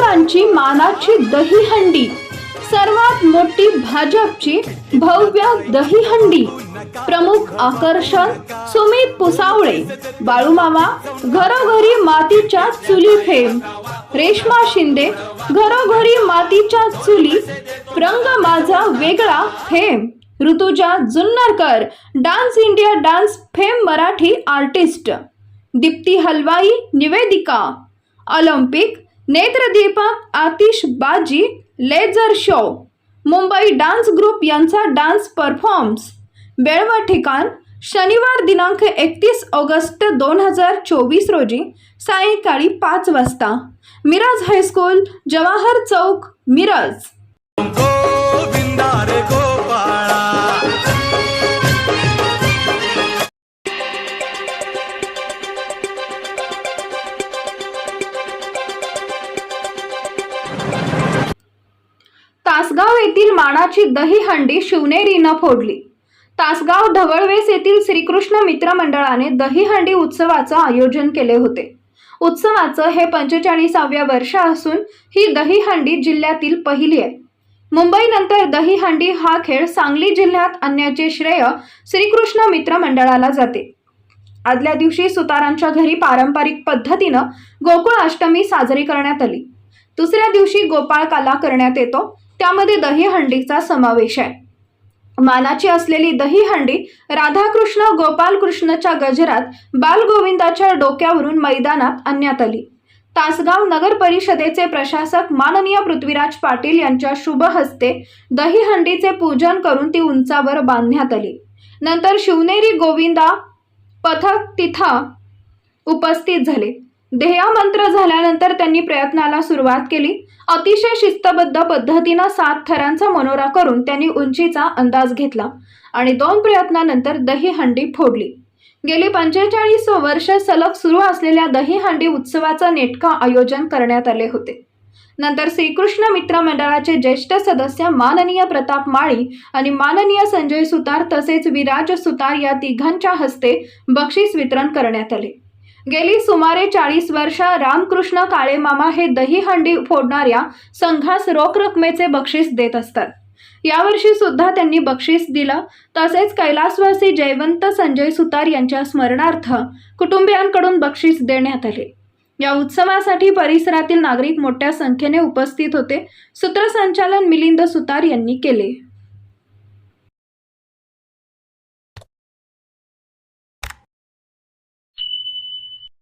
मानांची मानाची दहीहंडी. सर्वात मोठी भाजपची भव्य दहीहंडी. प्रमुख आकर्षण सुमित पुसावळे. बाळूमामा घरोघरी मातीच्या चुली फेम रेश्मा शिंदे घरोघरी मातीच्या चुली. रंग माझा वेगळा fame Rutuja Junnarkar dance India dance fame Marathi artist. Deepti Halwai निवेदिका. ऑलिम्पिक नेत्रदीपक आतिश बाजी laser show Mumbai dance group यांचा डान्स परफॉर्म्स. वेळ व ठिकाण शनिवार दिनांक एकतीस ऑगस्ट दोन हजार चोवीस रोजी सायंकाळी पाच वाजता. Miraj high school Jawahar Chowk Miraj. Tasgaon येथील मानाची दहीहंडी शिवनेरीनं फोडली. तासगाव ढवळवेस येथील श्रीकृष्ण मित्र मंडळाने दहीहंडी उत्सवाचं आयोजन केले होते. उत्सवाचं हे पंचेचाळीसाव्या वर्ष असून ही दहीहंडी जिल्ह्यातील पहिली आहे. मुंबईनंतर दहीहंडी हा खेळ सांगली जिल्ह्यात आणण्याचे श्रेय श्रीकृष्ण मित्र मंडळाला जाते. आदल्या दिवशी सुतारांच्या घरी पारंपरिक पद्धतीनं गोकुळ अष्टमी साजरी करण्यात आली. दुसऱ्या दिवशी गोपाळकाला करण्यात येतो. त्यामध्ये दहीहंडीचा समावेश आहे. मानाची असलेली दहीहंडी राधाकृष्ण गोपालकृष्णच्या गजरात बालगोविंदाच्या डोक्यावरून मैदानात आणण्यात आली. तासगाव नगर परिषदेचे प्रशासक माननीय पृथ्वीराज पाटील यांच्या शुभ हस्ते दहीहंडीचे पूजन करून ती उंचावर बांधण्यात आली. नंतर शिवनेरी गोविंदा पथक तिथं उपस्थित झाले. ध्येयमंत्र झाल्यानंतर त्यांनी प्रयत्नाला सुरुवात केली. अतिशय शिस्तबद्ध पद्धतीनं सात थरांचा मनोरा करून त्यांनी उंचीचा अंदाज घेतला आणि दोन प्रयत्नानंतर दहीहंडी फोडली. गेली पंचेचाळीस वर्ष सलग सुरू असलेल्या दहीहंडी उत्सवाचं नेटकं आयोजन करण्यात आले होते. नंतर श्रीकृष्ण मित्र मंडळाचे ज्येष्ठ सदस्य माननीय प्रताप माळी आणि माननीय संजय सुतार तसेच विराज सुतार या तिघांच्या हस्ते बक्षीस वितरण करण्यात आले. गेली सुमारे चाळीस वर्ष रामकृष्ण काळेमामा हे दहीहंडी फोडणाऱ्या संघास रोख रकमेचे बक्षीस देत असतात. यावर्षी सुद्धा त्यांनी बक्षीस दिलं. तसेच कैलासवासी जयवंत संजय सुतार यांच्या स्मरणार्थ कुटुंबियांकडून बक्षीस देण्यात आले. या उत्सवासाठी परिसरातील नागरिक मोठ्या संख्येने उपस्थित होते. सूत्रसंचालन मिलिंद सुतार यांनी केले.